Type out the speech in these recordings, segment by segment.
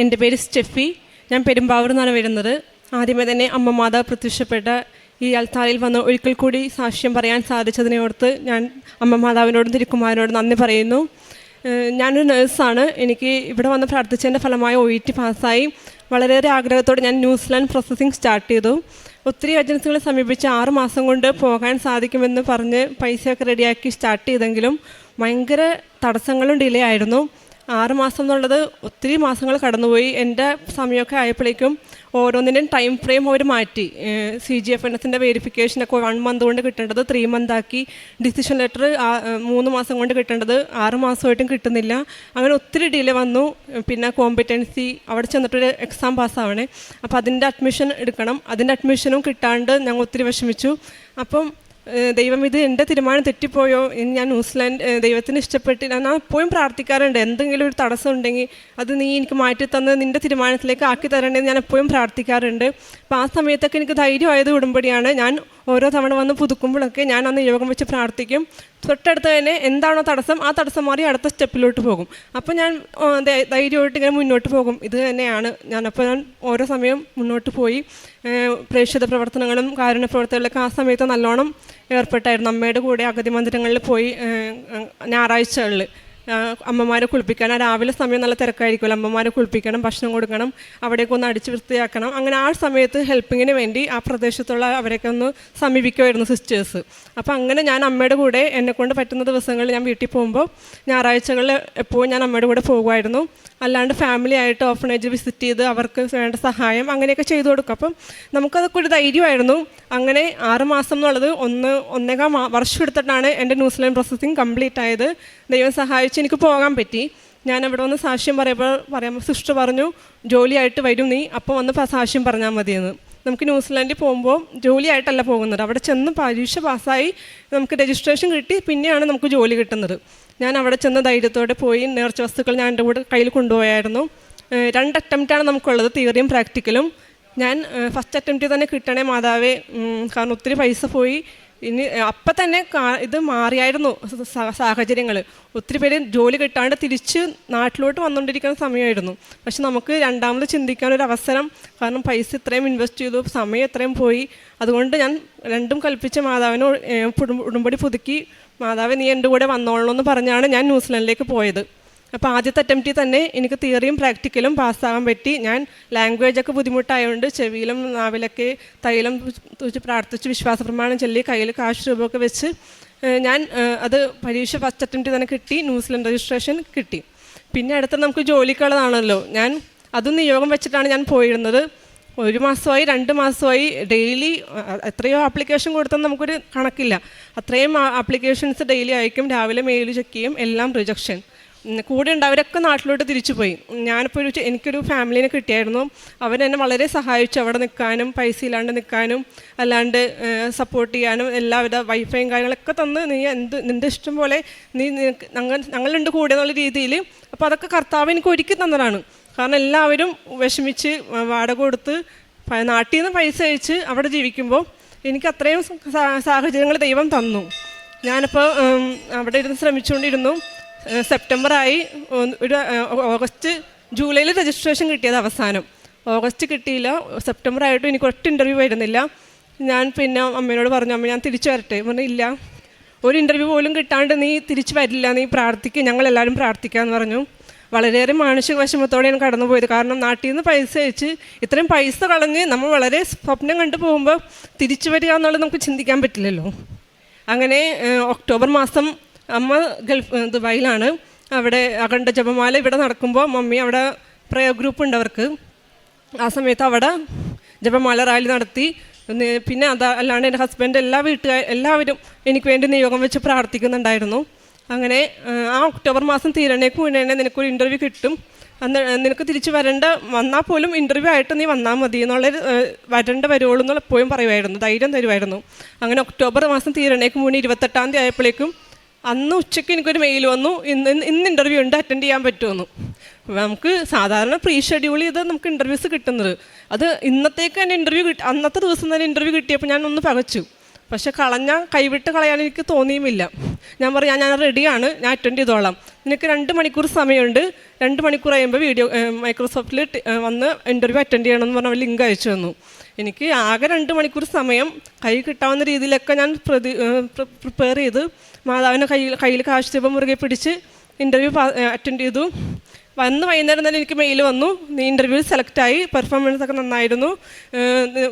എന്റെ പേര് സ്റ്റെഫി. ഞാൻ പെരുമ്പാവൂർ നിന്നാണ് വരുന്നത്. ആദ്യമേ തന്നെ അമ്മ മാതാവ് പ്രത്യക്ഷപ്പെട്ട ഈ അൽത്താരയിൽ വന്ന് ഒരിക്കൽ കൂടി സാക്ഷ്യം പറയാൻ സാധിച്ചതിനെ ഓർത്ത് ഞാൻ അമ്മ മാതാവിനോടും തിരുക്കുമാരനോടും നന്ദി പറയുന്നു. ഞാനൊരു നേഴ്സാണ്. എനിക്ക് ഇവിടെ വന്ന് പ്രാർത്ഥിച്ചതിന്റെ ഫലമായി ഒ ഇ ടി പാസ്സായി. വളരെയേറെ ആഗ്രഹത്തോടെ ഞാൻ ന്യൂസിലാൻഡ് പ്രോസസ്സിംഗ് സ്റ്റാർട്ട് ചെയ്തു. ഒത്തിരി ഏജൻസികളെ സമീപിച്ച് ആറ് മാസം കൊണ്ട് പോകാൻ സാധിക്കുമെന്ന് പറഞ്ഞ് പൈസയൊക്കെ റെഡിയാക്കി സ്റ്റാർട്ട് ചെയ്തെങ്കിലും ഭയങ്കര തടസ്സങ്ങളും ഡിലേ ആയിരുന്നു. ആറ് മാസം എന്നുള്ളത് ഒത്തിരി മാസങ്ങൾ കടന്നുപോയി. എന്റെ സമയമൊക്കെ ആയപ്പോഴേക്കും ഓരോന്നിന്റെയും ടൈം ഫ്രെയിം അവർ മാറ്റി. സി ജി എഫ് എൻ എസിന്റെ വെരിഫിക്കേഷനൊക്കെ വൺ മന്ത് കൊണ്ട് കിട്ടേണ്ടത് ത്രീ മന്ത് ആക്കി. ഡിസിഷൻ ലെറ്റർ മൂന്ന് മാസം കൊണ്ട് കിട്ടേണ്ടത് ആറ് മാസമായിട്ടും കിട്ടുന്നില്ല. അങ്ങനെ ഒത്തിരി ഡിലേ വന്നു. പിന്നെ കോമ്പറ്റൻസി അവിടെ ചെന്നിട്ടൊരു എക്സാം പാസ്സാവണേ അപ്പോൾ അതിന്റെ അഡ്മിഷൻ എടുക്കണം. അതിന്റെ അഡ്മിഷനും കിട്ടാണ്ട് ഞങ്ങൾ ഒത്തിരി വിഷമിച്ചു. അപ്പം ദൈവം ഇത് എന്റെ തീരുമാനം തെറ്റിപ്പോയോ ഞാൻ ന്യൂസിലാൻഡ് ദൈവത്തിന് ഇഷ്ടപ്പെട്ടില്ല ഞാൻ എപ്പോഴും പ്രാർത്ഥിക്കാറുണ്ട്. എന്തെങ്കിലും ഒരു തടസ്സം ഉണ്ടെങ്കിൽ അത് നീ എനിക്ക് മാറ്റി തന്ന് നിന്റെ തീരുമാനത്തിലേക്ക് ആക്കി തരണ്ടെന്ന് ഞാൻ എപ്പോഴും പ്രാർത്ഥിക്കാറുണ്ട്. അപ്പോൾ ആ സമയത്തൊക്കെ എനിക്ക് ധൈര്യമായത് ഉടമ്പടിയാണ്. ഞാൻ ഓരോ തവണ വന്ന് പുതുക്കുമ്പോഴൊക്കെ ഞാൻ അന്ന് യോഗം വെച്ച് പ്രാർത്ഥിക്കും. തൊട്ടടുത്ത് തന്നെ എന്താണോ തടസ്സം ആ തടസ്സം മാറി അടുത്ത സ്റ്റെപ്പിലോട്ട് പോകും. അപ്പോൾ ഞാൻ ധൈര്യമായിട്ട് ഇങ്ങനെ മുന്നോട്ട് പോകും. ഇത് തന്നെയാണ് ഞാൻ അപ്പോൾ ഞാൻ ഓരോ സമയം മുന്നോട്ട് പോയി. പ്രേക്ഷിത പ്രവർത്തനങ്ങളും കാരുണ്യ പ്രവർത്തനങ്ങളൊക്കെ ആ സമയത്ത് നല്ലോണം ഏർപ്പെട്ടായിരുന്നു. അമ്മയുടെ കൂടെ അഗതി മന്ദിരങ്ങളിൽ പോയി ഞായറാഴ്ചകളിൽ അമ്മമാരെ കുളിപ്പിക്കാൻ. രാവിലെ സമയം നല്ല തിരക്കായിരിക്കുമല്ലോ. അമ്മമാരെ കുളിപ്പിക്കണം ഭക്ഷണം കൊടുക്കണം അവിടേക്ക് ഒന്ന് അടിച്ച് വൃത്തിയാക്കണം. അങ്ങനെ ആ സമയത്ത് ഹെൽപ്പിങ്ങിന് വേണ്ടി ആ പ്രദേശത്തുള്ള അവരെയൊക്കെ ഒന്ന് സമീപിക്കുമായിരുന്നു സിസ്റ്റേഴ്സ് അപ്പോൾ അങ്ങനെ ഞാൻ അമ്മയുടെ കൂടെ എന്നെക്കൊണ്ട് പറ്റുന്ന ദിവസങ്ങളിൽ ഞാൻ വീട്ടിൽ പോകുമ്പോൾ ഞായറാഴ്ചകളിൽ എപ്പോഴും ഞാൻ അമ്മയുടെ കൂടെ പോകുമായിരുന്നു. അല്ലാണ്ട് ഫാമിലി ആയിട്ട് ഓഫണേജ് വിസിറ്റ് ചെയ്ത് അവർക്ക് വേണ്ട സഹായം അങ്ങനെയൊക്കെ ചെയ്തു കൊടുക്കും. അപ്പം നമുക്കതൊക്കെ ഒരു ധൈര്യമായിരുന്നു. അങ്ങനെ ആറ് മാസം എന്നുള്ളത് ഒന്ന് ഒന്നേകാം വർഷം എടുത്തിട്ടാണ് എന്റെ ന്യൂസിലാൻഡ് പ്രോസസ്സിങ് കംപ്ലീറ്റ് ആയത്. ദൈവം സഹായിച്ച് എനിക്ക് പോകാൻ പറ്റി. ഞാൻ അവിടെ വന്ന് സാക്ഷ്യം പറയുമ്പോൾ പറയുമ്പോൾ സിസ്റ്റർ പറഞ്ഞു ജോലിയായിട്ട് വരും നീ അപ്പോൾ വന്ന് സാക്ഷ്യം പറഞ്ഞാൽ മതിയെന്ന്. നമുക്ക് ന്യൂസിലാൻഡിൽ പോകുമ്പോൾ ജോലിയായിട്ടല്ല പോകുന്നത്. അവിടെ ചെന്ന് പരീക്ഷ പാസ്സായി നമുക്ക് രജിസ്ട്രേഷൻ കിട്ടി പിന്നെയാണ് നമുക്ക് ജോലി കിട്ടുന്നത്. ഞാൻ അവിടെ ചെന്ന ധൈര്യത്തോടെ പോയി നേർച്ച വസ്തുക്കൾ ഞാൻ എന്റെ കൂടെ കയ്യിൽ കൊണ്ടുപോയായിരുന്നു. രണ്ട് അറ്റംപ്റ്റാണ് നമുക്കുള്ളത് തിയറിയും പ്രാക്ടിക്കലും ഞാൻ ഫസ്റ്റ് അറ്റംപ്റ്റിൽ തന്നെ കിട്ടണേ മാതാവേ. കാരണം ഒത്തിരി പൈസ പോയി. ഇനി അപ്പം തന്നെ ഇത് മാറിയായിരുന്നു സാഹചര്യങ്ങൾ ഒത്തിരി പേര് ജോലി കിട്ടാണ്ട് തിരിച്ച് നാട്ടിലോട്ട് വന്നുകൊണ്ടിരിക്കുന്ന സമയമായിരുന്നു പക്ഷെ നമുക്ക് രണ്ടാമത് ചിന്തിക്കാനൊരു അവസരം കാരണം പൈസ ഇത്രയും ഇൻവെസ്റ്റ് ചെയ്തു സമയം ഇത്രയും പോയി. അതുകൊണ്ട് ഞാൻ രണ്ടും കൽപ്പിച്ച മാതാവിനെ ഉടമ്പടി പുതുക്കി മാതാവ് നീ എന്റെ കൂടെ വന്നോളണം എന്ന് പറഞ്ഞാണ് ഞാൻ ന്യൂസിലൻഡിലേക്ക് പോയത്. അപ്പോൾ ആദ്യത്തെ അറ്റംപ്റ്റിൽ തന്നെ എനിക്ക് തിയറിയും പ്രാക്ടിക്കലും പാസ്സാകാൻ പറ്റി. ഞാൻ ലാംഗ്വേജ് ഒക്കെ ബുദ്ധിമുട്ടായതുകൊണ്ട് ചെവിയിലും നാവിലൊക്കെ തൈലം തൂച്ച് പ്രാർത്ഥിച്ച് വിശ്വാസ പ്രമാണം ചൊല്ലി കയ്യിൽ കാശ് രൂപമൊക്കെ വെച്ച് ഞാൻ അത് പരീക്ഷ ഫസ്റ്റ് അറ്റംപ്റ്റ് തന്നെ കിട്ടി ന്യൂസിലൻഡ് രജിസ്ട്രേഷൻ കിട്ടി. പിന്നെ അടുത്ത നമുക്ക് ജോലിക്കുള്ളതാണല്ലോ. ഞാൻ അതും നിയോഗം വെച്ചിട്ടാണ് ഞാൻ പോയിരുന്നത്. ഒരു മാസമായി രണ്ട് മാസമായി ഡെയിലി എത്രയോ ആപ്ലിക്കേഷൻ കൊടുത്താൽ നമുക്കൊരു കണക്കില്ല. അത്രയും ആപ്ലിക്കേഷൻസ് ഡെയിലി അയക്കും രാവിലെ മെയിൽ ചെക്ക് ചെയ്യും എല്ലാം റിജക്ഷൻ കൂടെ ഉണ്ടവരൊക്കെ നാട്ടിലോട്ട് തിരിച്ചു പോയി. ഞാനിപ്പോൾ ഒരു എനിക്കൊരു ഫാമിലിനെ കിട്ടിയായിരുന്നു. അവരെന്നെ വളരെ സഹായിച്ചു അവിടെ നിൽക്കാനും പൈസ ഇല്ലാണ്ട് നിൽക്കാനും അല്ലാണ്ട് സപ്പോർട്ട് ചെയ്യാനും എല്ലാവിധ വൈഫൈയും കാര്യങ്ങളൊക്കെ തന്ന് നീ എന്ത് നിന്റെ ഇഷ്ടം പോലെ നീ ഞങ്ങൾ ഞങ്ങളുണ്ട് കൂടെ എന്നുള്ള രീതിയിൽ. അപ്പോൾ അതൊക്കെ കർത്താവ് എനിക്ക് ഒരുക്കി തന്നതാണ്. കാരണം എല്ലാവരും വിഷമിച്ച് വാടക കൊടുത്ത് നാട്ടിൽ നിന്ന് പൈസ അയച്ച് അവിടെ ജീവിക്കുമ്പോൾ എനിക്ക് അത്രയും സാഹചര്യങ്ങൾ ദൈവം തന്നു. ഞാനിപ്പോൾ അവിടെ ഇരുന്ന് ശ്രമിച്ചുകൊണ്ടിരുന്നു. സെപ്റ്റംബറായി ഒരു ഓഗസ്റ്റ് ജൂലൈയിൽ രജിസ്ട്രേഷൻ കിട്ടിയത് അവസാനം. ഓഗസ്റ്റ് കിട്ടിയില്ല. സെപ്റ്റംബർ ആയിട്ടും എനിക്ക് ഒറ്റ ഇന്റർവ്യൂ വരുന്നില്ല. ഞാൻ പിന്നെ അമ്മയോട് പറഞ്ഞു അമ്മ ഞാൻ തിരിച്ചു വരട്ടെ. പറഞ്ഞു ഇല്ല. ഒരു ഇന്റർവ്യൂ പോലും കിട്ടാണ്ട് നീ തിരിച്ചു വരില്ല. നീ പ്രാർത്ഥിക്കുക ഞങ്ങളെല്ലാവരും പ്രാർത്ഥിക്കാമെന്ന് പറഞ്ഞു. വളരെയേറെ മാനസിക വിഷമത്തോടെയാണ് കടന്നുപോയത്. കാരണം നാട്ടിൽ നിന്ന് പൈസ അയച്ച് ഇത്രയും പൈസ കളഞ്ഞ് നമ്മൾ വളരെ സ്വപ്നം കണ്ടു പോകുമ്പോൾ തിരിച്ചു വരിക എന്നുള്ളത് നമുക്ക് ചിന്തിക്കാൻ പറ്റില്ലല്ലോ. അങ്ങനെ ഒക്ടോബർ മാസം അമ്മ ഗൾഫ് ദുബായിലാണ്. അവിടെ അഖണ്ഡ ജപമാല ഇവിടെ നടക്കുമ്പോൾ മമ്മി അവിടെ പ്രയർ ഗ്രൂപ്പ് ഉണ്ട് അവർക്ക്. ആ സമയത്ത് അവിടെ ജപമാല റാലി നടത്തി. പിന്നെ അതാ അല്ലാണ്ട് എന്റെ ഹസ്ബൻഡ് എല്ലാ വീട്ടുകാർ എല്ലാവരും എനിക്ക് വേണ്ടി നിയോഗം വെച്ച് പ്രാർത്ഥിക്കുന്നുണ്ടായിരുന്നു. അങ്ങനെ ആ ഒക്ടോബർ മാസം തീരണേക്ക് മുന്നേ നിനക്കൊരു ഇന്റർവ്യൂ കിട്ടും. അന്ന് നിനക്ക് തിരിച്ച് വരേണ്ട വന്നാൽ പോലും ഇന്റർവ്യൂ ആയിട്ട് നീ വന്നാൽ മതി എന്നുള്ളൊരു വരേണ്ട വരുവുള്ളൂ എന്നുള്ള എപ്പോഴും പറയുമായിരുന്നു ധൈര്യം തരുമായിരുന്നു. അങ്ങനെ ഒക്ടോബർ മാസം തീരണേക്ക് മുന്നേ ഇരുപത്തെട്ടാം തീയതി ആയപ്പോഴേക്കും അന്ന് ഉച്ചയ്ക്ക് എനിക്കൊരു മെയിൽ വന്നു ഇന്ന് ഇന്ന് ഇന്റർവ്യൂ ഉണ്ട് അറ്റൻഡ് ചെയ്യാൻ പറ്റുമെന്ന്. നമുക്ക് സാധാരണ പ്രീ ഷെഡ്യൂൾ ചെയ്ത് നമുക്ക് ഇന്റർവ്യൂസ് കിട്ടുന്നത്. അത് ഇന്നത്തേക്ക് തന്നെ ഇന്റർവ്യൂ കിട്ടി അന്നത്തെ ദിവസം തന്നെ ഇന്റർവ്യൂ കിട്ടിയപ്പോൾ ഞാൻ ഒന്ന് പകച്ചു. പക്ഷെ കളഞ്ഞ കൈവിട്ട് കളയാൻ എനിക്ക് തോന്നിയുമില്ല. ഞാൻ പറയാം ഞാൻ റെഡിയാണ് ഞാൻ അറ്റൻഡ് ചെയ്തോളാം. നിനക്ക് രണ്ട് മണിക്കൂർ സമയമുണ്ട്. രണ്ട് മണിക്കൂർ കഴിയുമ്പോൾ വീഡിയോ മൈക്രോസോഫ്റ്റിൽ വന്ന് ഇന്റർവ്യൂ അറ്റൻഡ് ചെയ്യണമെന്ന് പറഞ്ഞ ലിങ്ക് അയച്ചു തന്നു. എനിക്ക് ആകെ രണ്ട് മണിക്കൂർ സമയം കൈ കിട്ടാവുന്ന രീതിയിലൊക്കെ ഞാൻ പ്രതി പ്രിപ്പയർ ചെയ്ത് മാതാവിനെ കയ്യിൽ കയ്യിൽ കാശ് മുറുകെ പിടിച്ച് ഇന്റർവ്യൂ അറ്റൻഡ് ചെയ്തു. വന്ന് വൈകുന്നേരം തന്നെ എനിക്ക് മെയിൽ വന്നു. നീ ഇന്റർവ്യൂ സെലക്ട് ആയി. പെർഫോമൻസ് ഒക്കെ നന്നായിരുന്നു.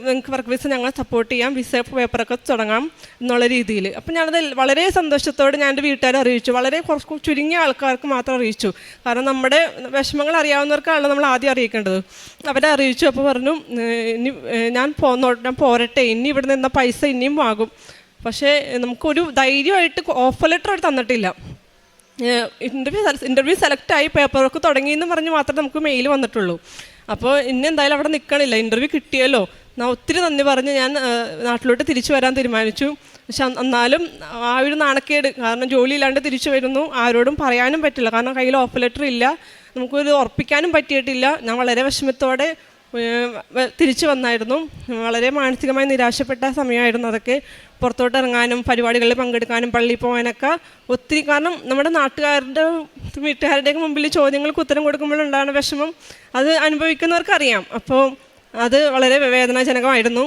നിങ്ങൾക്ക് വർക്ക് വിസ ഞങ്ങളെ സപ്പോർട്ട് ചെയ്യാം. വിസ പേപ്പറൊക്കെ തുടങ്ങാം എന്നുള്ള രീതിയിൽ അപ്പം ഞാനത് വളരെ സന്തോഷത്തോടെ ഞാൻ എന്റെ വീട്ടുകാരെ അറിയിച്ചു. വളരെ കുറച്ച് ചുരുങ്ങിയ ആൾക്കാർക്ക് മാത്രം അറിയിച്ചു. കാരണം നമ്മുടെ വിഷമങ്ങൾ അറിയാവുന്നവർക്കാണല്ലോ നമ്മൾ ആദ്യം അറിയിക്കേണ്ടത്. അവരെ അറിയിച്ചു. അപ്പോൾ പറഞ്ഞു ഇനി ഞാൻ പോന്നോ ഞാൻ പോരട്ടെ. ഇനി ഇവിടെ നിന്ന പൈസ ഇനിയും ആകും പക്ഷേ നമുക്കൊരു ധൈര്യമായിട്ട് ഓഫർ ലെറ്റർ അവർ തന്നിട്ടില്ല. ഇന്റർവ്യൂ ഇന്റർവ്യൂ സെലക്ട് ആയി പേപ്പർ വർക്ക് തുടങ്ങിയെന്ന് പറഞ്ഞ് മാത്രമേ നമുക്ക് മെയിൽ വന്നിട്ടുള്ളൂ. അപ്പോൾ ഇന്ന് എന്തായാലും അവിടെ നിൽക്കണില്ല ഇന്റർവ്യൂ കിട്ടിയല്ലോ. ഞാൻ ഒത്തിരി നന്ദി പറഞ്ഞ് ഞാൻ നാട്ടിലോട്ട് തിരിച്ചു വരാൻ തീരുമാനിച്ചു. പക്ഷെ എന്നാലും ആ ഒരു നാണക്കേട് കാരണം ജോലി ഇല്ലാണ്ട് തിരിച്ചു വരുന്നു. ആരോടും പറയാനും പറ്റില്ല. കാരണം കയ്യിൽ ഓഫർ ലെറ്റർ ഇല്ല. നമുക്കൊരു ഉറപ്പിക്കാനും പറ്റിയിട്ടില്ല. ഞാൻ വളരെ വിഷമത്തോടെ തിരിച്ചു വന്നായിരുന്നു. വളരെ മാനസികമായി നിരാശപ്പെട്ട സമയമായിരുന്നു അതൊക്കെ. പുറത്തോട്ട് ഇറങ്ങാനും പരിപാടികളിൽ പങ്കെടുക്കാനും പള്ളിയിൽ പോകാനൊക്കെ ഒത്തിരി കാരണം നമ്മുടെ നാട്ടുകാരുടെ വീട്ടുകാരുടെയൊക്കെ മുമ്പിൽ ചോദ്യങ്ങൾക്ക് ഉത്തരം കൊടുക്കുമ്പോഴുണ്ടാകുന്ന വിഷമം അത് അനുഭവിക്കുന്നവർക്കറിയാം. അപ്പോൾ അത് വളരെ വേദനാജനകമായിരുന്നു.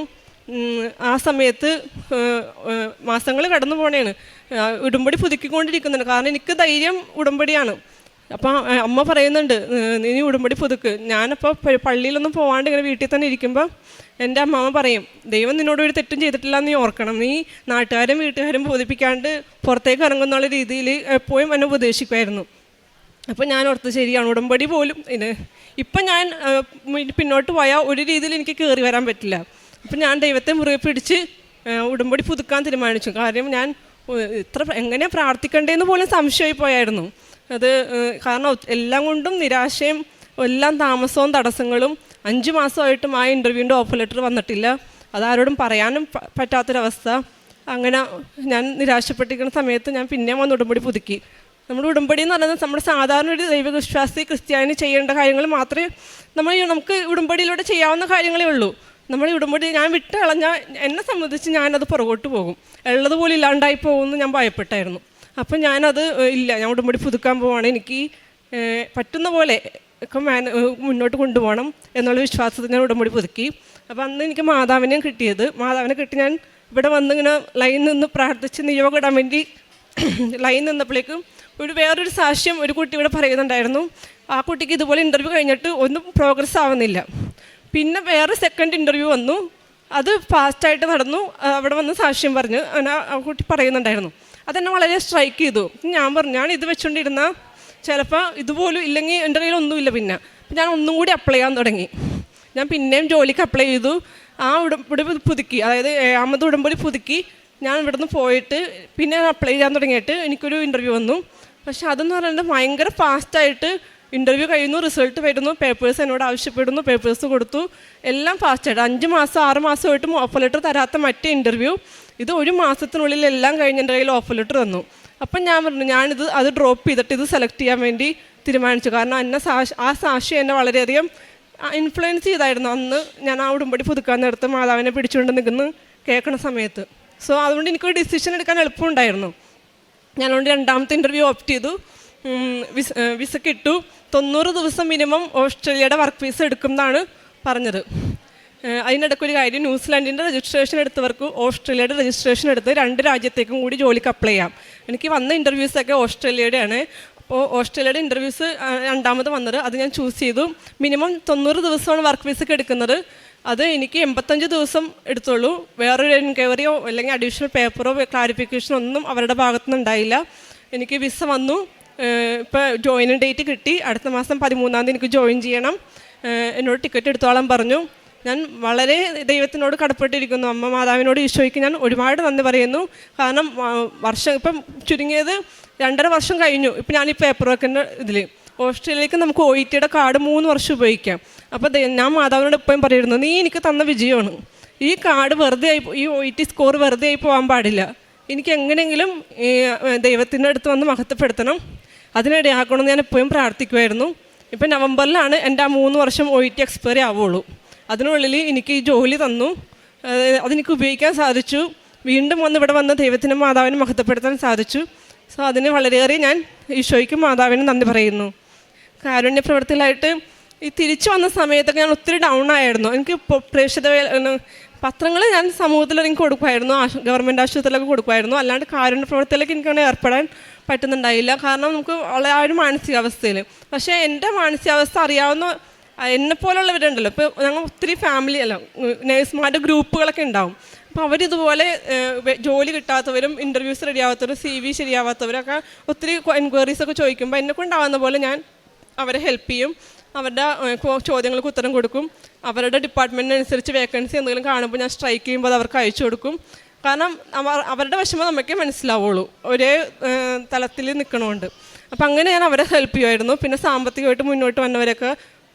ആ സമയത്ത് മാസങ്ങൾ കടന്നു പോണേണ് ഉടുമ്പടി പുതുക്കിക്കൊണ്ടിരിക്കുന്നുണ്ട്. കാരണം എനിക്ക് ധൈര്യം ഉടമ്പടിയാണ്. അപ്പം അമ്മ പറയുന്നുണ്ട് നീ ഉടുമ്പടി പുതുക്ക്. ഞാനപ്പോൾ പള്ളിയിലൊന്നും പോകാണ്ട് ഇങ്ങനെ വീട്ടിൽ തന്നെ ഇരിക്കുമ്പോൾ എന്റെ അമ്മാമ്മ പറയും ദൈവം നിന്നോട് ഒരു തെറ്റും ചെയ്തിട്ടില്ല എന്ന് ഓർക്കണം. നീ നാട്ടുകാരും വീട്ടുകാരും ബോധിപ്പിക്കാണ്ട് പുറത്തേക്ക് ഇറങ്ങുന്നുള്ള രീതിയിൽ എപ്പോഴും എന്നെ ഉപദേശിക്കുമായിരുന്നു. അപ്പം ഞാൻ ഓർത്ത് ശരിയാണ്. ഉടമ്പടി പോലും ഇത് ഇപ്പം ഞാൻ പിന്നോട്ട് പോയാൽ ഒരു രീതിയിൽ എനിക്ക് കയറി വരാൻ പറ്റില്ല. അപ്പം ഞാൻ ദൈവത്തെ മുറുകെ പിടിച്ച് ഉടമ്പടി പുതുക്കാൻ തീരുമാനിച്ചു. കാര്യം ഞാൻ ഇത്ര എങ്ങനെയാണ് പ്രാർത്ഥിക്കേണ്ടതെന്ന് പോലും സംശയമായി പോയായിരുന്നു. അത് കാരണം എല്ലാം കൊണ്ടും നിരാശയും എല്ലാം താമസവും തടസ്സങ്ങളും അഞ്ച് മാസമായിട്ടും ആ ഇന്റർവ്യൂവിന്റെ ഓഫർ ലെറ്റർ വന്നിട്ടില്ല. അതാരോടും പറയാനും പറ്റാത്തൊരവസ്ഥ. അങ്ങനെ ഞാൻ നിരാശപ്പെട്ടിരിക്കുന്ന സമയത്ത് ഞാൻ പിന്നെ വന്ന് ഉടമ്പടി പുതുക്കി. നമ്മുടെ ഉടമ്പടി എന്ന് പറയുന്നത് നമ്മുടെ സാധാരണ ഒരു ദൈവവിശ്വാസി ക്രിസ്ത്യാനി ചെയ്യേണ്ട കാര്യങ്ങൾ മാത്രമേ നമ്മൾ നമുക്ക് ഉടമ്പടിയിലൂടെ ചെയ്യാവുന്ന കാര്യങ്ങളേ ഉള്ളൂ. നമ്മൾ ഉടമ്പടി ഞാൻ വിട്ട് കളഞ്ഞാൽ എന്നെ സംബന്ധിച്ച് ഞാനത് പുറകോട്ട് പോകും. ഉള്ളതുപോലെ ഇല്ലാണ്ടായി പോകുമെന്ന് ഞാൻ ഭയപ്പെട്ടായിരുന്നു. അപ്പം ഞാനത് ഇല്ല ഞാൻ ഉടമ്പടി പുതുക്കാൻ പോവാണ്. എനിക്ക് പറ്റുന്ന പോലെ ഒക്കെ മാന മുന്നോട്ട് കൊണ്ടുപോകണം എന്നുള്ള വിശ്വാസത്തിൽ ഞാൻ ഉടമ്പടി പുതുക്കി. അപ്പോൾ അന്ന് എനിക്ക് മാതാവിനെയും കിട്ടിയത്. മാതാവിനെ കിട്ടി ഞാൻ ഇവിടെ വന്നിങ്ങനെ ലൈൻ നിന്ന് പ്രാർത്ഥിച്ച് നിയോഗം ഇടാൻ വേണ്ടി ലൈൻ നിന്നപ്പോഴേക്കും ഒരു വേറൊരു സാക്ഷ്യം ഒരു കുട്ടി ഇവിടെ പറയുന്നുണ്ടായിരുന്നു. ആ കുട്ടിക്ക് ഇതുപോലെ ഇന്റർവ്യൂ കഴിഞ്ഞിട്ട് ഒന്നും പ്രോഗ്രസ് ആവുന്നില്ല. പിന്നെ വേറെ സെക്കൻഡ് ഇന്റർവ്യൂ വന്നു. അത് ഫാസ്റ്റായിട്ട് നടന്നു. അവിടെ വന്ന് സാക്ഷ്യം പറഞ്ഞ്. അങ്ങനെ ആ കുട്ടി പറയുന്നുണ്ടായിരുന്നു. അതെന്നെ വളരെ സ്ട്രൈക്ക് ചെയ്തു. ഞാൻ പറഞ്ഞു ഞാൻ ഇത് വെച്ചുകൊണ്ടിരുന്ന ചിലപ്പോൾ ഇതുപോലും ഇല്ലെങ്കിൽ എന്റെ കയ്യിൽ ഒന്നുമില്ല പിന്നെ. ഞാൻ ഒന്നും കൂടി അപ്ലൈ ചെയ്യാൻ തുടങ്ങി. ഞാൻ പിന്നെയും ജോലിക്ക് അപ്ലൈ ചെയ്തു. ആ ഉടമ്പടി പുതുക്കി അതായത് ഏഴാമത് ഉടമ്പടി പുതുക്കി ഞാൻ ഇവിടുന്ന് പോയിട്ട് പിന്നെ അപ്ലൈ ചെയ്യാൻ തുടങ്ങിയിട്ട് എനിക്കൊരു ഇന്റർവ്യൂ വന്നു. പക്ഷെ അതെന്ന് പറയുന്നത് ഭയങ്കര ഫാസ്റ്റായിട്ട് ഇന്റർവ്യൂ കഴിയുന്നു റിസൾട്ട് വരുന്നു പേപ്പേഴ്സ് എന്നോട് ആവശ്യപ്പെടുന്നു പേപ്പേഴ്സ് കൊടുത്തു. എല്ലാം ഫാസ്റ്റായിട്ട് അഞ്ച് മാസം ആറ് മാസമായിട്ടും ഓഫർ ലെറ്റർ തരാത്ത മറ്റേ ഇന്റർവ്യൂ ഇത് ഒരു മാസത്തിനുള്ളിൽ എല്ലാം കഴിഞ്ഞ് എന്റെ കയ്യിൽ ഓഫർ ലെറ്റർ തന്നു അപ്പം ഞാൻ പറഞ്ഞു ഞാനിത് അത് ഡ്രോപ്പ് ചെയ്തിട്ട് ഇത് സെലക്ട് ചെയ്യാൻ വേണ്ടി തീരുമാനിച്ചു. കാരണം എന്നെ സാക്ഷി ആ സാക്ഷി എന്നെ വളരെയധികം ഇൻഫ്ലുവൻസ് ചെയ്തായിരുന്നു. അന്ന് ഞാൻ ആ ഉടുമ്പടി പുതുക്കാൻ നേരത്ത് മാതാവിനെ പിടിച്ചുകൊണ്ട് നിൽക്കുന്ന കേൾക്കണ സമയത്ത്. സോ അതുകൊണ്ട് എനിക്കൊരു ഡിസിഷൻ എടുക്കാൻ എളുപ്പമുണ്ടായിരുന്നു. ഞാൻ അതുകൊണ്ട് രണ്ടാമത്തെ ഇന്റർവ്യൂ ഓപ്റ്റ് ചെയ്തു. വിസ വിസ കിട്ടു തൊണ്ണൂറ് ദിവസം മിനിമം ഓസ്ട്രേലിയയുടെ വർക്ക് വിസ എടുക്കും എന്നാണ് പറഞ്ഞത്. അതിനിടയ്ക്ക് ഒരു കാര്യം ന്യൂസിലാൻഡിന്റെ രജിസ്ട്രേഷൻ എടുത്തവർക്ക് ഓസ്ട്രേലിയയുടെ രജിസ്ട്രേഷൻ എടുത്ത് രണ്ട് രാജ്യത്തേക്കും കൂടി ജോലിക്ക് അപ്ലൈ ചെയ്യാം. എനിക്ക് വന്ന ഇന്റർവ്യൂസൊക്കെ ഓസ്ട്രേലിയയുടെയാണ്. അപ്പോൾ ഓസ്ട്രേലിയയുടെ ഇന്റർവ്യൂസ് രണ്ടാമത് വന്നത് അത് ഞാൻ ചൂസ് ചെയ്തു. മിനിമം തൊണ്ണൂറ് ദിവസമാണ് വർക്ക് വിസക്ക് എടുക്കുന്നത്. അത് എനിക്ക് എൺപത്തഞ്ച് ദിവസം എടുത്തുള്ളൂ. വേറൊരു എൻക്വയറിയോ അല്ലെങ്കിൽ അഡീഷണൽ പേപ്പറോ ക്ലാരിഫിക്കേഷനോ ഒന്നും അവരുടെ ഭാഗത്തുനിന്ന് ഉണ്ടായില്ല. എനിക്ക് വിസ വന്നു. ഇപ്പോൾ ജോയിനിങ് ഡേറ്റ് കിട്ടി. അടുത്ത മാസം പതിമൂന്നാം തീയതി എനിക്ക് ജോയിൻ ചെയ്യണം. എന്നോട് ടിക്കറ്റ് എടുത്തോളാൻ പറഞ്ഞു. ഞാൻ വളരെ ദൈവത്തിനോട് കടപ്പെട്ടിരിക്കുന്നു. അമ്മ മാതാവിനോട് ഈശോയ്ക്ക് ഞാൻ ഒരുപാട് നന്ദി പറയുന്നു. കാരണം വർഷം ഇപ്പം ചുരുങ്ങിയത് രണ്ടര വർഷം കഴിഞ്ഞു. ഇപ്പം ഞാൻ ഈ പേപ്പർ വർക്കിന്റെ ഇതിൽ ഓസ്ട്രേലിയയിലേക്ക് നമുക്ക് ഒ ടിയുടെ കാർഡ് മൂന്ന് വർഷം ഉപയോഗിക്കാം. അപ്പോൾ ഞാൻ മാതാവിനോട് എപ്പോഴും പറയുന്നു നീ എനിക്ക് തന്ന വിജയമാണ്. ഈ കാർഡ് വെറുതെ ആയി ഈ ഒ ടി സ്കോർ വെറുതെ ആയി പോകാൻ പാടില്ല. എനിക്ക് എങ്ങനെയെങ്കിലും ദൈവത്തിന്റെ അടുത്ത് വന്ന് മഹത്വപ്പെടുത്തണം. അതിനിടയാക്കണമെന്ന് ഞാൻ എപ്പോഴും പ്രാർത്ഥിക്കുമായിരുന്നു ഇപ്പം നവംബറിലാണ് എന്റെ ആ മൂന്ന് വർഷം ഒ ടി എക്സ്പയറി ആവുള്ളൂ. അതിനുള്ളിൽ എനിക്ക് ഈ ജോലി തന്നു. അത് അതെനിക്ക് ഉപയോഗിക്കാൻ സാധിച്ചു. വീണ്ടും വന്ന് ഇവിടെ വന്ന് ദൈവത്തിനും മാതാവിനും മഹത്വപ്പെടുത്താൻ സാധിച്ചു. സോ അതിന് വളരെയേറെ ഞാൻ ഈശോയ്ക്കും മാതാവിനും നന്ദി പറയുന്നു. കാരുണ്യ പ്രവർത്തികളായിട്ട് ഈ തിരിച്ചു വന്ന സമയത്തൊക്കെ ഞാൻ ഒത്തിരി ഡൗൺ ആയിരുന്നു. എനിക്ക് പ്രേക്ഷിത പത്രങ്ങൾ ഞാൻ സമൂഹത്തിൽ എനിക്ക് കൊടുക്കുമായിരുന്നു. ഗവൺമെന്റ് ആശുപത്രിയിലൊക്കെ കൊടുക്കുമായിരുന്നു. അല്ലാണ്ട് കാരുണ്യ പ്രവർത്തിയിലേക്ക് എനിക്കങ്ങനെ ഏർപ്പെടാൻ പറ്റുന്നുണ്ടായില്ല. കാരണം നമുക്ക് ആ ഒരു മാനസികാവസ്ഥയിൽ പക്ഷേ എന്റെ മാനസികാവസ്ഥ അറിയാവുന്ന എന്നെ പോലുള്ളവരുണ്ടല്ലോ. ഇപ്പോൾ ഞങ്ങൾ ഒത്തിരി ഫാമിലി അല്ല നേഴ്സുമാരുടെ ഗ്രൂപ്പുകളൊക്കെ ഉണ്ടാവും. അപ്പോൾ അവരിതുപോലെ ജോലി കിട്ടാത്തവരും ഇന്റർവ്യൂസ് റെഡിയാവാത്തവരും സി വി ശരിയാവാത്തവരൊക്കെ ഒത്തിരി എൻക്വയറീസ് ഒക്കെ ചോദിക്കുമ്പോൾ എന്നെ കൊണ്ടാവുന്ന പോലെ ഞാൻ അവരെ ഹെൽപ്പ് ചെയ്യും. അവരുടെ ചോദ്യങ്ങൾക്ക് ഉത്തരം കൊടുക്കും. അവരുടെ ഡിപ്പാർട്ട്മെന്റിനനുസരിച്ച് വേക്കൻസി എന്തെങ്കിലും കാണുമ്പോൾ ഞാൻ സ്ട്രൈക്ക് ചെയ്യുമ്പോൾ അത് അവർക്ക് അയച്ചു കൊടുക്കും. കാരണം അവരുടെ വിഷമം നമുക്കേ മനസ്സിലാവുള്ളൂ. ഒരേ തലത്തിൽ നിൽക്കണമുണ്ട് അപ്പം അങ്ങനെ ഞാൻ അവരെ ഹെൽപ്പ് ചെയ്യുമായിരുന്നു. പിന്നെ സാമ്പത്തികമായിട്ട് മുന്നോട്ട് വന്നവരൊക്കെ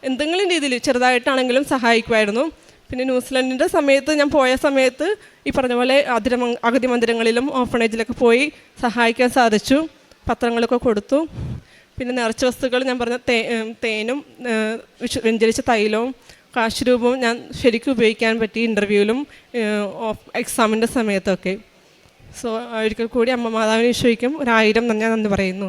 എന്തെങ്കിലും രീതിയിൽ ചെറുതായിട്ടാണെങ്കിലും സഹായിക്കുമായിരുന്നു. പിന്നെ ന്യൂസിലൻഡിന്റെ സമയത്ത് ഞാൻ പോയ സമയത്ത് ഈ പറഞ്ഞ പോലെ അതിര അഗതി മന്ദിരങ്ങളിലും ഓഫണേജിലൊക്കെ പോയി സഹായിക്കാൻ സാധിച്ചു. പത്രങ്ങളൊക്കെ കൊടുത്തു. പിന്നെ നിറച്ച വസ്തുക്കൾ ഞാൻ പറഞ്ഞ തേ തേനും വ്യഞ്ചരിച്ച തൈലവും കാശുരൂപവും ഞാൻ ശരിക്കും ഉപയോഗിക്കാൻ പറ്റി ഇന്റർവ്യൂവിലും എക്സാമിന്റെ സമയത്തൊക്കെ. സോ ഒരിക്കൽ കൂടി അമ്മ മാതാവിനെ ഈശോയ്ക്കും ഒരായിരം ഞാൻ നന്ദി പറയുന്നു.